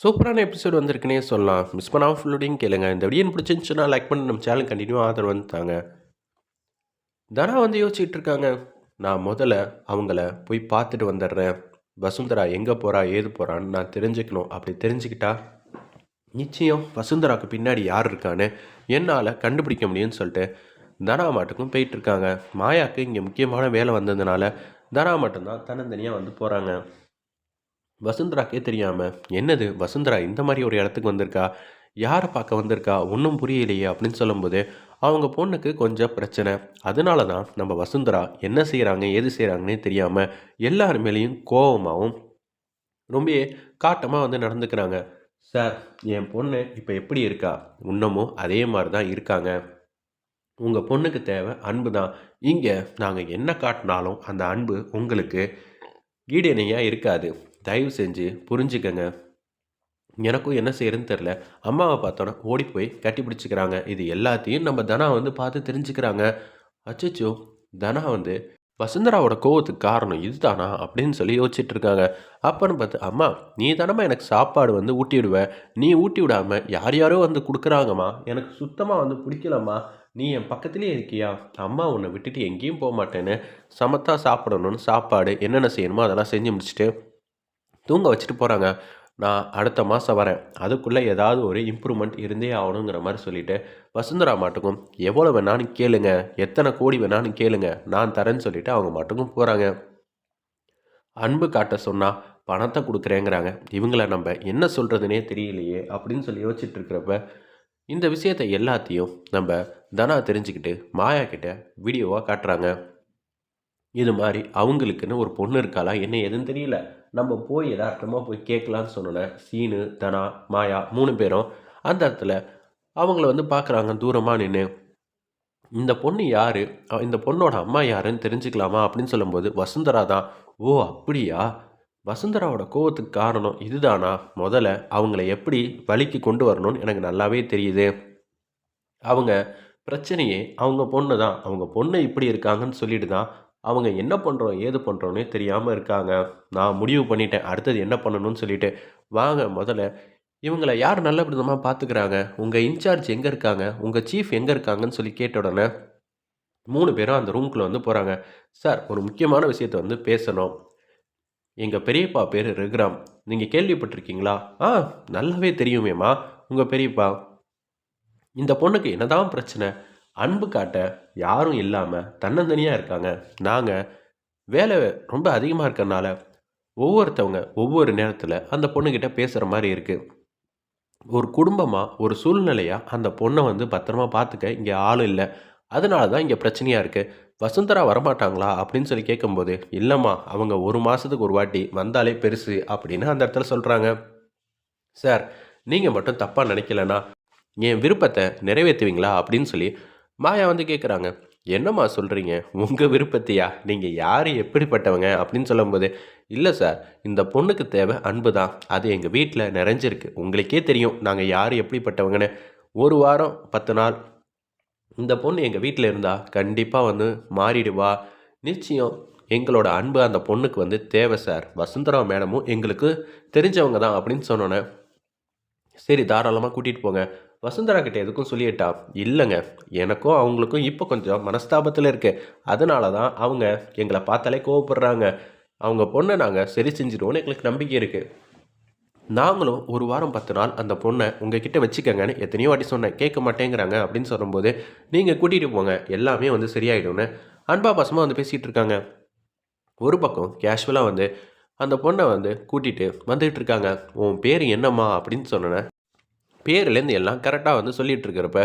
சூப்பரான எபிசோட் வந்திருக்குன்னே சொல்லலாம். மிஸ் பண்ணாமல் ஃபுல்லோடையும் கேளுங்க. இந்த வீடியோ பிடிச்சிருந்துச்சுன்னா லைக் பண்ணி. நம்ம சேனல் கண்டினியூ ஆதரவு வந்துட்டாங்க தனா வந்து யோசிச்சுட்டு இருக்காங்க. நான் முதல்ல அவங்கள போய் பார்த்துட்டு வந்துடுறேன். வசுந்தரா எங்கே போகிறா ஏது போகிறான்னு நான் தெரிஞ்சுக்கணும். அப்படி தெரிஞ்சுக்கிட்டா நிச்சயம் வசுந்தராவுக்கு பின்னாடி யார் இருக்கான்னு என்னால் கண்டுபிடிக்க முடியும்னு சொல்லிட்டு தனா மாட்டுக்கும் போயிட்டுருக்காங்க மாயாவுக்கு இங்கே முக்கியமான வேலை வந்ததுனால தனா மட்டும்தான் தன்னந்தனியாக வந்து போகிறாங்க வசுந்தராக்கே தெரியாமல் என்னது வசுந்தரா இந்த மாதிரி ஒரு இடத்துக்கு வந்திருக்கா? யாரை பார்க்க வந்திருக்கா? ஒன்றும் புரியலையே அப்படின்னு சொல்லும்போது அவங்க பொண்ணுக்கு கொஞ்சம் பிரச்சனை. அதனால தான் நம்ம வசுந்தரா என்ன செய்கிறாங்க ஏது செய்கிறாங்கன்னே தெரியாமல் எல்லார் மேலேயும் கோபமாகவும் ரொம்ப காட்டமாக வந்து நடந்துக்கிறாங்க. சார் என் பொண்ணு இப்போ எப்படி இருக்கா? இன்னமும் அதே மாதிரி தான் இருக்காங்க. உங்கள் பொண்ணுக்கு தேவை அன்பு தான். இங்கே நாங்கள் என்ன காட்டினாலும் அந்த அன்பு உங்களுக்கு ஈடிணையாக இருக்காது. தயவு செஞ்சு புரிஞ்சுக்கங்க. எனக்கும் என்ன செய்யறதுன்னு தெரில அம்மாவை பார்த்தோன்னா ஓடி போய் கட்டி பிடிச்சிக்கிறாங்க. இது எல்லாத்தையும் நம்ம தனா வந்து பார்த்து தெரிஞ்சுக்கிறாங்க. அச்சச்சோ தனா வந்து வசுந்தராவோட கோவத்துக்கு காரணம் இதுதானா அப்படின்னு சொல்லி யோசிச்சுட்டு இருக்காங்க அப்பன்னு பார்த்து அம்மா நீ தானம்மா எனக்கு சாப்பாடு வந்து ஊட்டி விடுவ. நீ ஊட்டி விடாம யார் யாரோ வந்து கொடுக்குறாங்கம்மா. எனக்கு சுத்தமாக வந்து பிடிக்கலம்மா. நீ என் பக்கத்துலேயே இருக்கியா? அம்மா உன்னை விட்டுட்டு எங்கேயும் போக மாட்டேன்னு சமத்தாக சாப்பிடணும்னு சாப்பாடு என்னென்ன செய்யணுமோ அதெல்லாம் செஞ்சு முடிச்சுட்டு தூங்க வச்சுட்டு போகிறாங்க நான் அடுத்த மாதம் வரேன். அதுக்குள்ளே ஏதாவது ஒரு இம்ப்ரூவ்மெண்ட் இருந்தே ஆகணுங்கிற மாதிரி சொல்லிட்டு வசுந்தரா மாட்டுக்கும் எவ்வளோ வேணாலும் கேளுங்க. எத்தனை கோடி வேணாலும் கேளுங்க. நான் தரேன்னு சொல்லிட்டு அவங்க மாட்டுக்கும் போகிறாங்க அன்பு காட்ட சொன்னால் பணத்தை கொடுக்குறேங்கிறாங்க. இவங்கள நம்ம என்ன சொல்கிறதுனே தெரியலையே அப்படின்னு சொல்லி யோசிச்சுட்டு இருக்கிறப்ப இந்த விஷயத்தை எல்லாத்தையும் நம்ம தனா தெரிஞ்சுக்கிட்டு மாயா கிட்ட வீடியோவாக காட்டுறாங்க. இது மாதிரி அவங்களுக்குன்னு ஒரு பொண்ணு இருக்காளா? என்ன எதுன்னு தெரியல. நம்ம போய் எதார்த்தமாக போய் கேட்கலான்னு சொன்னோன்னே சீனு தனா மாயா மூணு பேரும் அந்த இடத்துல அவங்கள வந்து பார்க்குறாங்க தூரமாக நின்று இந்த பொண்ணு யார்? இந்த பொண்ணோட அம்மா யாருன்னு தெரிஞ்சுக்கலாமா அப்படின்னு சொல்லும்போது வசுந்தரா தான் ஓ அப்படியா? வசுந்தராவோட கோவத்துக்கு காரணம் இதுதானா? முதல்ல அவங்கள எப்படி வழிக்கு கொண்டு வரணும்னு எனக்கு நல்லாவே தெரியுது. அவங்க பிரச்சனையே அவங்க பொண்ணு தான். அவங்க பொண்ணு இப்படி இருக்காங்கன்னு சொல்லிட்டு தான் அவங்க என்ன பண்ணுறோம் ஏது பண்ணுறோன்னே தெரியாமல் இருக்காங்க. நான் முடிவு பண்ணிட்டேன் அடுத்தது என்ன பண்ணணும்னு சொல்லிட்டு. வாங்க முதல்ல இவங்களை யார் நல்ல விதமாக பார்த்துக்கிறாங்க உங்கள் இன்சார்ஜ் எங்கே இருக்காங்க? உங்கள் சீஃப் எங்கே இருக்காங்கன்னு சொல்லி கேட்ட உடனே மூணு பேரும் அந்த ரூம்குள்ளே வந்து போகிறாங்க சார் ஒரு முக்கியமான விஷயத்தை வந்து பேசணும். எங்கள் பெரியப்பா பேர் ரகுராம். நீங்கள் கேள்விப்பட்டிருக்கீங்களா? ஆ நல்லாவே தெரியுமேம்மா. உங்கள் பெரியப்பா. இந்த பொண்ணுக்கு என்னதான் பிரச்சனை? அன்பு காட்ட யாரும் இல்லாமல் தன்னந்தனியாக இருக்காங்க. நாங்கள் வேலை ரொம்ப அதிகமாக இருக்கறனால ஒவ்வொருத்தவங்க ஒவ்வொரு நேரத்தில் அந்த பொண்ணுக்கிட்ட பேசுகிற மாதிரி இருக்குது ஒரு குடும்பமாக ஒரு சூழ்நிலையாக அந்த பொண்ணை வந்து பத்திரமா பார்த்துக்க இங்கே ஆள் இல்லை. அதனால தான் இங்கே பிரச்சனையாக இருக்குது வசுந்தரா வரமாட்டாங்களா அப்படின்னு சொல்லி கேட்கும்போது இல்லைம்மா அவங்க ஒரு மாதத்துக்கு ஒரு வாட்டி வந்தாலே பெருசு அப்படின்னு அந்த இடத்துல சொல்கிறாங்க சார் நீங்கள் மட்டும் தப்பாக நினைக்கலன்னா என் விருப்பத்தை நிறைவேற்றுவீங்களா அப்படின்னு சொல்லி மாயா வந்து கேட்குறாங்க என்னம்மா சொல்கிறீங்க உங்கள் விருப்பத்தையா? நீங்கள் யார்? எப்படிப்பட்டவங்க? அப்படின்னு சொல்லும்போது இல்லை சார் இந்த பொண்ணுக்கு தேவை அன்பு தான். அது எங்கள் வீட்டில் நிறைஞ்சிருக்கு. உங்களுக்கே தெரியும் நாங்கள் யார் எப்படிப்பட்டவங்கன்னு. ஒரு வாரம் பத்து நாள் இந்த பொண்ணு எங்கள் வீட்டில் இருந்தால் கண்டிப்பாக வந்து மாறிடுவா. நிச்சயம் எங்களோட அன்பு அந்த பொண்ணுக்கு வந்து தேவை சார். வசுந்தரா மேடமும் எங்களுக்கு தெரிஞ்சவங்க தான். அப்படின்னு சொன்னோன்னே சரி தாராளமாக கூட்டிகிட்டு போங்க. வசுந்தரா கிட்ட எதுக்கும் சொல்லிட்டா? இல்லைங்க. எனக்கும் அவங்களுக்கும் இப்போ கொஞ்சம் மனஸ்தாபத்தில் இருக்கு. அதனால தான் அவங்க எங்களை பார்த்தாலே கோவப்படுறாங்க. அவங்க பொண்ணை நாங்கள் சரி செஞ்சிடுவோன்னு எங்களுக்கு நம்பிக்கை இருக்குது நாங்களும் ஒரு வாரம் பத்து நாள் அந்த பொண்ணை உங்கள் கிட்டே வச்சுக்கங்கன்னு எத்தனையோ வாட்டி சொன்னேன். கேட்க மாட்டேங்கிறாங்க அப்படின்னு சொல்லும்போது நீங்கள் கூட்டிகிட்டு போங்க. எல்லாமே வந்து சரியாயிடும்னு அன்பா பாசமாக வந்து பேசிகிட்டு இருக்காங்க. ஒரு பக்கம் கேஷுவலாக வந்து அந்த பொண்ணை வந்து கூட்டிகிட்டு வந்துகிட்டு இருக்காங்க. உன் பேர் என்னம்மா? அப்படின்னு சொன்னேன். பேர்லேருந்து எல்லாம் கரெக்டாக வந்து சொல்லிகிட்டு இருக்கிறப்ப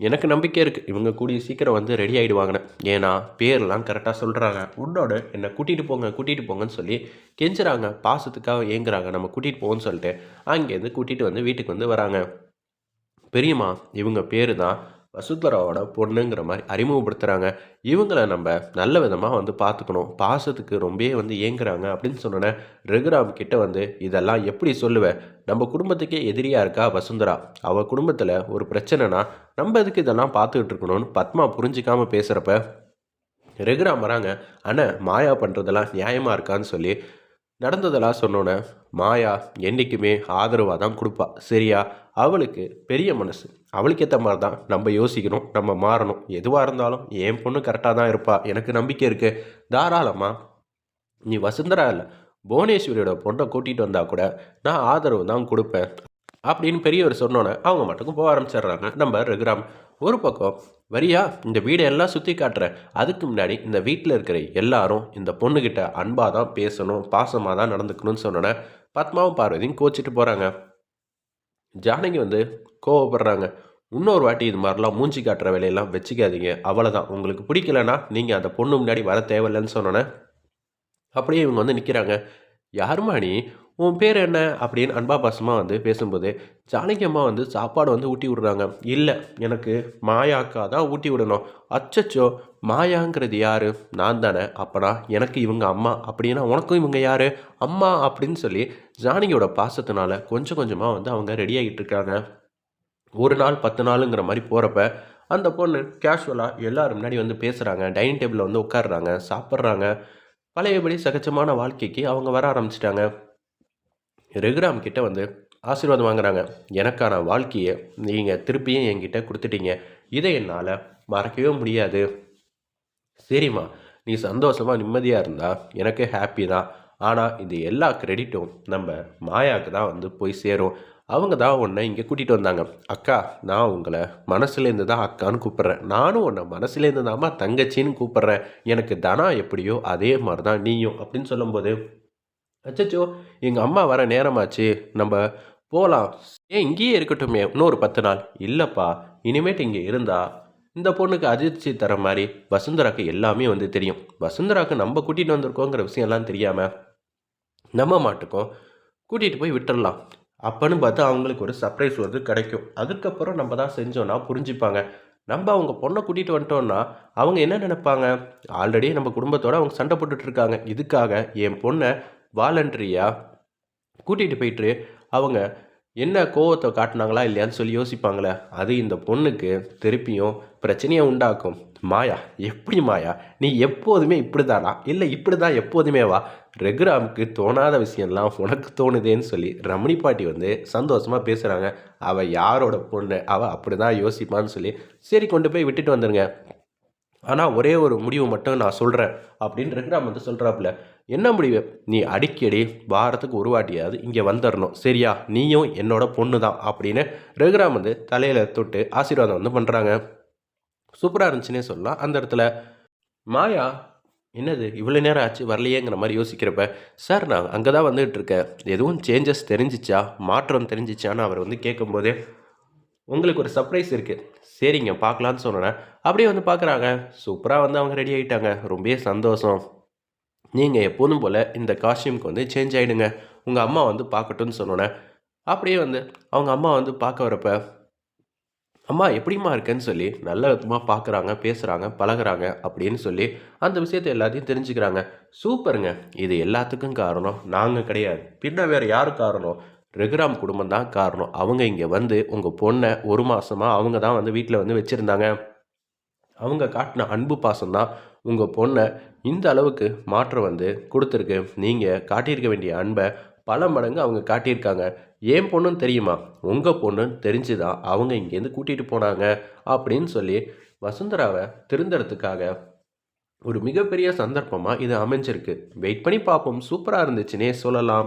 எனக்கு நம்பிக்கை இருக்குது இவங்க கூடிய சீக்கிரம் வந்து ரெடி ஆகிடுவாங்கன்னு ஏன்னா பேர்லாம் கரெக்டாக சொல்கிறாங்க உன்னோட என்னை கூட்டிகிட்டு போங்க கூட்டிகிட்டு போங்கன்னு சொல்லி கெஞ்சுறாங்க. பாசத்துக்காக ஏங்குறாங்க. நம்ம கூட்டிகிட்டு போவோன்னு சொல்லிட்டு அங்கேருந்து கூட்டிகிட்டு வந்து வீட்டுக்கு வந்து வராங்க. பெரியம்மா இவங்க பேர் தான் வசுந்தராவோட பொண்ணுங்கிற மாதிரி அறிமுகப்படுத்துகிறாங்க இவங்கள நம்ம நல்ல விதமாக வந்து பார்த்துக்கணும். பாசத்துக்கு ரொம்பவே வந்து ஏங்குறாங்க அப்படின்னு சொன்னோன்னே ரகுராம் கிட்ட வந்து இதெல்லாம் எப்படி சொல்லுவேன் நம்ம குடும்பத்துக்கே எதிரியாக இருக்கா வசுந்தரா? அவள் குடும்பத்தில் ஒரு பிரச்சனைனா நம்ம எதுக்கு இதெல்லாம் பார்த்துக்கிட்டு இருக்கணும்னு பத்மா புரிஞ்சிக்காமல் பேசுகிறப்ப ரகுராம் வராங்க அண்ணா மாயா பண்ணுறதெல்லாம் நியாயமாக இருக்கான்னு சொல்லி நடந்ததெல்லாம் சொன்னோன்னே மாயா என்றைக்குமே ஆதரவாக தான் கொடுப்பா. சரியா? அவளுக்கு பெரிய மனசு. அவளுக்கு ஏற்ற மாதிரி தான் நம்ம யோசிக்கணும் நம்ம மாறணும். எதுவாக இருந்தாலும் என் பொண்ணு கரெக்டாக தான் இருப்பா எனக்கு நம்பிக்கை இருக்குது தாராளமாக நீ வசுந்தரா இல்லை புவனேஸ்வரியோட பொண்ணை கூட்டிகிட்டு வந்தால் கூட நான் ஆதரவு தான் கொடுப்பேன். அப்படின்னு பெரியவர் சொன்னோன்னே அவங்க மட்டுக்கும் போக ஆரம்பிச்சிடுறாங்க. நம்ம ரகுராம் ஒரு பக்கம் வரியா இந்த வீடை எல்லாம் சுற்றி காட்டுறேன். அதுக்கு முன்னாடி இந்த வீட்டில் இருக்கிற எல்லாரும் இந்த பொண்ணுக்கிட்ட அன்பாக தான் பேசணும் பாசமாக தான் நடந்துக்கணும்னு சொன்னோன்னே பத்மாவும் பார்வதியும் கோச்சிட்டு போகிறாங்க ஜானகி வந்து கோவப்படுறாங்க. இன்னொரு வாட்டி இது மாதிரிலாம் மூஞ்சி காட்டுற வேலையெல்லாம் வச்சுக்காதீங்க. அவ்வளோதான் உங்களுக்கு பிடிக்கலனா நீங்கள் அந்த பொண்ணு முன்னாடி வர தேவையில்லைன்னு சொன்னோன்னே அப்படியே இவங்க வந்து நிற்கிறாங்க யாருமா நீ? உன் பேர் என்ன? அப்படின்னு அன்பா பாசமாக வந்து பேசும்போது ஜானகி அம்மா வந்து சாப்பாடு வந்து ஊட்டி விடுறாங்க. இல்லை எனக்கு மாயாக்கா தான் ஊட்டி விடணும். அச்சச்சோ மாயாங்கிறது யார்? நான் தானே. அப்பனா எனக்கு இவங்க அம்மா. அப்படின்னா உனக்கும் இவங்க யார்? அம்மா அப்படின்னு சொல்லி ஜானகியோட பாசத்தினால கொஞ்சம் கொஞ்சமாக வந்து அவங்க ரெடி ஆகிட்டு இருக்காங்க. ஒரு நாள் பத்து நாளுங்கிற மாதிரி போகிறப்ப அந்த பொண்ணு கேஷுவலாக எல்லோரும் முன்னாடி வந்து பேசுகிறாங்க டைனிங் டேபிளில் வந்து உட்காடுறாங்க சாப்பிட்றாங்க. பழையபடி சகஜமான வாழ்க்கைக்கு அவங்க வர ஆரம்பிச்சிட்டாங்க. ரகுராம் கிட்ட வந்து ஆசீர்வாதம் வாங்குறாங்க. எனக்கான வாழ்க்கையை நீங்கள் திருப்பியும் என்கிட்ட கொடுத்துட்டீங்க. இதை என்னால் மறக்கவே முடியாது. சரிம்மா நீ சந்தோஷமாக நிம்மதியாக இருந்தால் எனக்கு ஹாப்பி தான். ஆனால் இது எல்லா கிரெடிட்டும் நம்ம மாயாவுக்கு தான் வந்து போய் சேரும். அவங்க தான் உன்னை இங்கே கூட்டிகிட்டு வந்தாங்க. அக்கா நான் உங்களை மனசுலேருந்து தான் அக்கான்னு கூப்பிட்றேன். நானும் உன்னை மனசுலேருந்து தாம்மா தங்கச்சின்னு கூப்பிட்றேன். எனக்கு தனா எப்படியோ அதே மாதிரி தான் நீயும் அப்படின்னு சொல்லும்போது அச்சச்சோ எங்கள் அம்மா வர நேரமாச்சு. நம்ம போகலாம் ஏன் இங்கேயே இருக்கட்டுமே இன்னொரு பத்து நாள். இல்லைப்பா இனிமேட்டு இங்கே இருந்தா. இந்த பொண்ணுக்கு அதிர்ச்சி தர மாதிரி வசுந்தராக்கு எல்லாமே வந்து தெரியும். வசுந்தராக்கு நம்ம கூட்டிகிட்டு வந்திருக்கோங்கிற விஷயம்லாம் தெரியாமல் நம்ம மாட்டுக்கும் கூட்டிகிட்டு போய் விட்டுடலாம் அப்போன்னு பார்த்து அவங்களுக்கு ஒரு சர்ப்ரைஸ் வந்து கிடைக்கும். அதுக்கப்புறம் நம்ம தான் செஞ்சோன்னா புரிஞ்சுப்பாங்க. நம்ம அவங்க பொண்ணை கூட்டிகிட்டு வந்துட்டோன்னா அவங்க என்ன நினைப்பாங்க? ஆல்ரெடி நம்ம குடும்பத்தோடு அவங்க சண்டை போட்டுட்ருக்காங்க இதுக்காக என் பொண்ணை வாலண்டரியாக கூட்டிகிட்டு போயிட்டு அவங்க என்ன கோவத்தை காட்டினாங்களா இல்லையான்னு சொல்லி யோசிப்பாங்களே அது இந்த பொண்ணுக்கு திருப்பியும் பிரச்சனையை உண்டாக்கும். மாயா எப்படி மாயா? நீ எப்போதுமே இப்படி தானா இல்லை இப்படி தான் எப்போதுமே வா. ரெகுராமுக்கு தோணாத விஷயம்லாம் உனக்கு தோணுதேன்னு சொல்லி ரமணி பாட்டி வந்து சந்தோஷமாக பேசுகிறாங்க அவள் யாரோட பொண்ணு? அவள் அப்படி தான் யோசிப்பான்னு சொல்லி சரி கொண்டு போய் விட்டுட்டு வந்துடுங்க ஆனால் ஒரே ஒரு முடிவு மட்டும் நான் சொல்கிறேன் அப்படின்னு ரெகுராம் வந்து சொல்கிறாப்புல என்ன முடிவு? நீ அடிக்கடி வாரத்துக்கு ஒரு வாட்டியாவது இங்கே வந்துடணும் சரியா? நீயும் என்னோட பொண்ணு தான் அப்படின்னு ரகுராம் வந்து தலையில் தொட்டு ஆசீர்வாதம் வந்து பண்ணுறாங்க சூப்பராக இருந்துச்சுன்னே சொல்லலாம். அந்த இடத்துல மாயா என்னது? இவ்வளோ நேரம் ஆச்சு வரலையேங்கிற மாதிரி யோசிக்கிறப்ப சார் நான் அங்கே தான் வந்துகிட்டு இருக்கேன் எதுவும் சேஞ்சஸ் தெரிஞ்சிச்சா? மாற்றம் தெரிஞ்சிச்சான்னு அவர் வந்து கேட்கும்போதே உங்களுக்கு ஒரு சர்ப்ரைஸ் இருக்குது சரிங்க பார்க்கலான்னு சொன்னேன். அப்படியே வந்து பார்க்குறாங்க சூப்பராக வந்து அவங்க ரெடி ஆகிட்டாங்க ரொம்பவே சந்தோஷம். நீங்கள் எப்போதும் போல் இந்த காஸ்டியூம்க்கு வந்து சேஞ்ச் ஆகிடுங்க உங்கள் அம்மா வந்து பார்க்கட்டும்னு சொன்னோன்னே அப்படியே வந்து அவங்க அம்மா வந்து பார்க்க வரப்ப அம்மா எப்படிம்மா இருக்கேன்னு சொல்லி நல்ல விதமாக பார்க்குறாங்க பேசுகிறாங்க பழகிறாங்க அப்படின்னு சொல்லி அந்த விஷயத்தை எல்லாத்தையும் தெரிஞ்சுக்கிறாங்க. சூப்பருங்க. இது எல்லாத்துக்கும் காரணம் நாங்கள் கிடையாது. பின்ன வேறு யார் காரணம்? ரெகுராம் குடும்பம் தான் காரணம். அவங்க இங்கே வந்து உங்கள் பொண்ணை ஒரு மாதமாக அவங்க தான் வந்து வீட்டில் வந்து வச்சுருந்தாங்க. அவங்க காட்டின அன்பு பாசம்தான் உங்கள் பொண்ணை இந்த அளவுக்கு மாற்றம் வந்து கொடுத்துருக்கு. நீங்கள் காட்டியிருக்க வேண்டிய அன்பை பல மடங்கு அவங்க காட்டியிருக்காங்க. ஏன் பொண்ணுன்னு தெரியுமா? உங்கள் பொண்ணுன்னு தெரிஞ்சு தான் அவங்க இங்கேருந்து கூட்டிகிட்டு போனாங்க அப்படின்னு சொல்லி வசுந்தராவை திருந்தறதுக்காக ஒரு மிகப்பெரிய சந்தர்ப்பமாக இது அமைஞ்சிருக்கு. வெயிட் பண்ணி பார்ப்போம். சூப்பராக இருந்துச்சுன்னே சொல்லலாம்.